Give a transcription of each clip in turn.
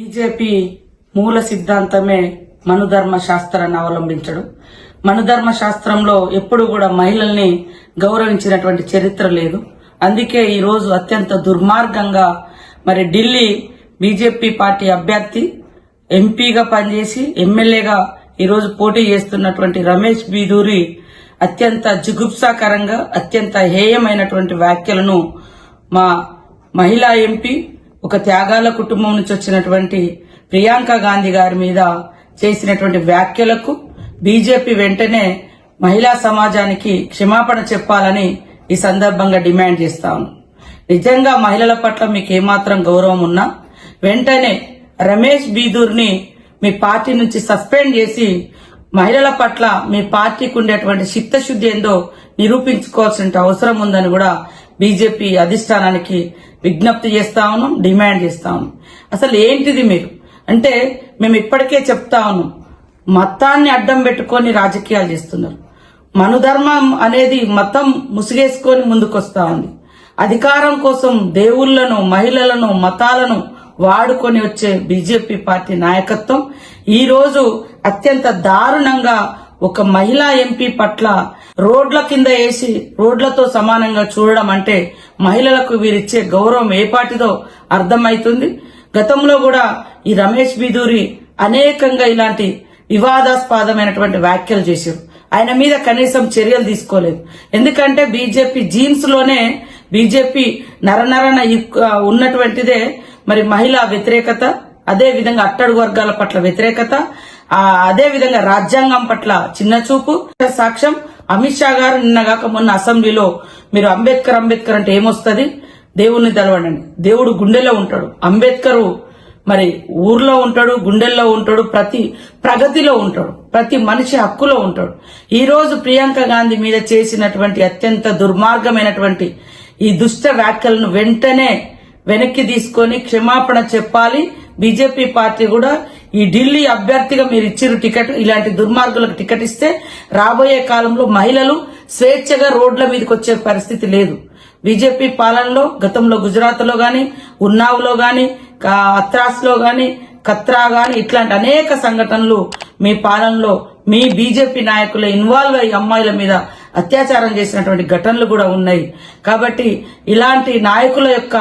BJP మూల సిద్ధాంతమే మనుధర్మ శాస్త్రాన్ని అవలంబించడం. మనుధర్మ శాస్త్రంలో ఎప్పుడు కూడా మహిళల్ని గౌరవించినటువంటి చరిత్ర లేదు. అందుకే ఈరోజు అత్యంత దుర్మార్గంగా మరి ఢిల్లీ బీజేపీ పార్టీ అభ్యర్థి ఎంపీగా పనిచేసి ఎమ్మెల్యేగా ఈరోజు పోటీ చేస్తున్నటువంటి రమేష్ బీదూరి అత్యంత జిగుప్సాకరంగా అత్యంత హేయమైనటువంటి వ్యాఖ్యలను మా మహిళా ఎంపీ ఒక త్యాగాల కుటుంబం నుంచి వచ్చినటువంటి ప్రియాంక గాంధీ గారి మీద చేసినటువంటి వ్యాఖ్యలకు బీజేపీ వెంటనే మహిళా సమాజానికి క్షమాపణ చెప్పాలని ఈ సందర్భంగా డిమాండ్ చేస్తాను. నిజంగా మహిళల పట్ల మీకు ఏమాత్రం గౌరవం ఉన్నా వెంటనే రమేష్ బీదూర్ని మీ పార్టీ నుంచి సస్పెండ్ చేసి మహిళల పట్ల మీ పార్టీకి ఉండేటువంటి చిత్తశుద్ధి ఏందో నిరూపించుకోవాల్సిన అవసరం ఉందని కూడా బీజేపీ అధిష్టానానికి విజ్ఞప్తి చేస్తా ఉన్నాం డిమాండ్ చేస్తా ఉన్నాం. అసలు ఏంటిది మీరు? అంటే మేము ఇప్పటికే చెప్తా ఉన్నాం మతాన్ని అడ్డం పెట్టుకొని రాజకీయాలు చేస్తున్నారు. మనుధర్మం అనేది మతం ముసుగేసుకొని ముందుకొస్తా ఉంది. అధికారం కోసం దేవుళ్ళను మహిళలను మతాలను వాడుకొని వచ్చే బీజేపీ పార్టీ నాయకత్వం ఈరోజు అత్యంత దారుణంగా ఒక మహిళా ఎంపీ పట్ల రోడ్ల కింద వేసి రోడ్లతో సమానంగా చూడడం అంటే మహిళలకు వీరిచ్చే గౌరవం ఏపాటిదో పాటిదో అర్థమైతుంది. గతంలో కూడా ఈ రమేష్ బిదూరి అనేకంగా ఇలాంటి వివాదాస్పదమైనటువంటి వ్యాఖ్యలు చేశారు. ఆయన మీద కనీసం చర్యలు తీసుకోలేదు. ఎందుకంటే బీజేపీ జీన్స్లోనే బీజేపీ నరనరన ఉన్నటువంటిదే మరి మహిళా వ్యతిరేకత అదే విధంగా అట్టడుగు వర్గాల పట్ల వ్యతిరేకత అదే విధంగా రాజ్యాంగం పట్ల చిన్న చూపు సాక్ష్యం. అమిత్ షా గారు నిన్నగాక మొన్న అసెంబ్లీలో మీరు అంబేద్కర్ అంబేద్కర్ అంటే ఏమొస్తుంది? దేవుణ్ణి తెలవండి దేవుడు గుండెలో ఉంటాడు. అంబేద్కర్ మరి ఊర్లో ఉంటాడు గుండెల్లో ఉంటాడు ప్రతి ప్రగతిలో ఉంటాడు ప్రతి మనిషి హక్కులో ఉంటాడు. ఈ రోజు ప్రియాంక గాంధీ మీద చేసినటువంటి అత్యంత దుర్మార్గమైనటువంటి ఈ దుష్ట వ్యాఖ్యలను వెంటనే వెనక్కి తీసుకొని క్షమాపణ చెప్పాలి. బీజేపీ పార్టీ కూడా ఈ ఢిల్లీ అభ్యర్థిగా మీరు ఇచ్చిరు టికెట్ ఇలాంటి దుర్మార్గులకు టికెట్ ఇస్తే రాబోయే కాలంలో మహిళలు స్వేచ్ఛగా రోడ్ల మీదకి వచ్చే పరిస్థితి లేదు. బీజేపీ పాలనలో గతంలో గుజరాత్లో గాని ఉన్నావ్లో గాని అత్రాస్లో గాని కత్రా గాని ఇట్లాంటి అనేక సంఘటనలు మీ పాలనలో మీ బీజేపీ నాయకులు ఇన్వాల్వ్ అయ్యి అమ్మాయిల మీద అత్యాచారం చేసినటువంటి ఘటనలు కూడా ఉన్నాయి. కాబట్టి ఇలాంటి నాయకుల యొక్క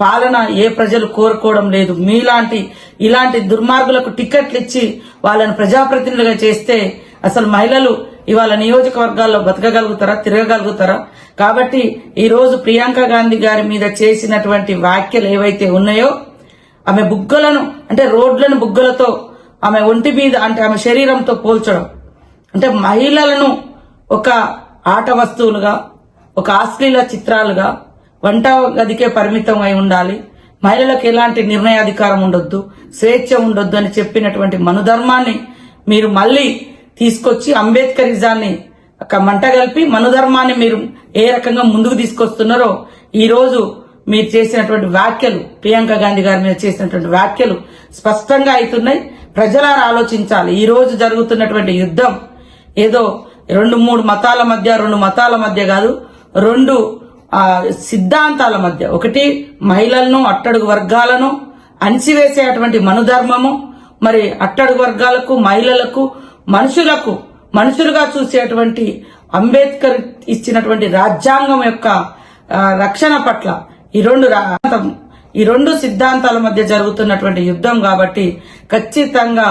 పాలన ఏ ప్రజలు కోరుకోవడం లేదు. మీలాంటి ఇలాంటి దుర్మార్గులకు టికెట్లు ఇచ్చి వాళ్ళని ప్రజాప్రతినిధులుగా చేస్తే అసలు మహిళలు ఇవాళ నియోజకవర్గాల్లో బతకగలుగుతారా తిరగగలుగుతారా? కాబట్టి ఈరోజు ప్రియాంక గాంధీ గారి మీద చేసినటువంటి వ్యాఖ్యలు ఏవైతే ఉన్నాయో ఆమె బుగ్గలను అంటే రోడ్లను బుగ్గలతో ఆమె ఒంటి మీద అంటే ఆమె శరీరంతో పోల్చడం. అంటే మహిళలను ఒక ఆట వస్తువులుగా ఒక ఆశ్లీల చిత్రాలుగా వంట గదికే పరిమితం అయి ఉండాలి. మహిళలకు ఎలాంటి నిర్ణయాధికారం ఉండొద్దు. స్వేచ్ఛ ఉండొద్దు అని చెప్పినటువంటి మనుధర్మాన్ని మీరు మళ్ళీ తీసుకొచ్చి అంబేద్కరిజాన్ని ఒక మంట కలిపి మనుధర్మాన్ని మీరు ఏ రకంగా ముందుకు తీసుకొస్తున్నారో ఈరోజు మీరు చేసినటువంటి వ్యాఖ్యలు ప్రియాంక గాంధీ గారి మీద చేసినటువంటి వ్యాఖ్యలు స్పష్టంగా అవుతున్నాయి. ప్రజలారా ఆలోచించాలి. ఈ రోజు జరుగుతున్నటువంటి యుద్ధం ఏదో రెండు మూడు మతాల మధ్య రెండు మతాల మధ్య కాదు రెండు సిద్ధాంతాల మధ్య ఒకటి మహిళలను అట్టడుగు వర్గాలను అణిచివేసేటువంటి మనుధర్మము. మరి అట్టడుగు వర్గాలకు మహిళలకు మనుషులకు మనుషులుగా చూసేటువంటి అంబేద్కర్ ఇచ్చినటువంటి రాజ్యాంగం యొక్క రక్షణ పట్ల ఈ రెండు ఈ రెండు సిద్ధాంతాల మధ్య జరుగుతున్నటువంటి యుద్ధం కాబట్టి ఖచ్చితంగా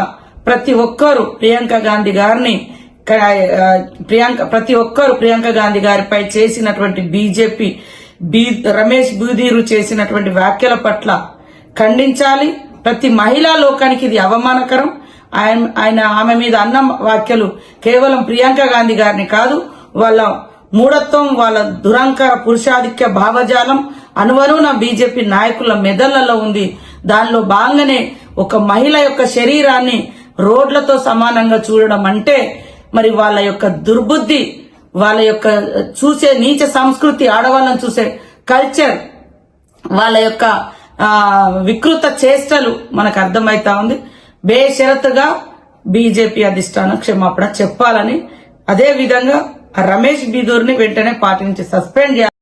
ప్రతి ఒక్కరూ ప్రియాంక గాంధీ గారిని ప్రియాంక ప్రతి ఒక్కరు ప్రియాంక గాంధీ గారిపై చేసినటువంటి బీజేపీ బీ రమేష్ బూదీరు చేసినటువంటి వ్యాఖ్యల పట్ల ఖండించాలి. ప్రతి మహిళా లోకానికి ఇది అవమానకరం. ఆయన ఆయన ఆమె మీద అన్న వ్యాఖ్యలు కేవలం ప్రియాంక గాంధీ గారిని కాదు వాళ్ళ మూఢత్వం వాళ్ళ దురంకర పురుషాధిక్య భావజాలం అనువనున బీజేపీ నాయకుల మెదళ్ళలో ఉంది. దానిలో భాగంగానే ఒక మహిళ యొక్క శరీరాన్ని రోడ్లతో సమానంగా చూడడం అంటే మరి వాళ్ళ యొక్క దుర్బుద్ధి వాళ్ళ యొక్క చూసే నీచ సంస్కృతి ఆడవాళ్ళను చూసే కల్చర్ వాళ్ళ యొక్క వికృత చేష్టలు మనకు అర్థమైతా ఉంది. బేషరతుగా బీజేపీ అధిష్టానం క్షమాపణ చెప్పాలని అదే విధంగా రమేష్ బీదూర్ని వెంటనే పార్టీ నుంచి సస్పెండ్ చేయాలి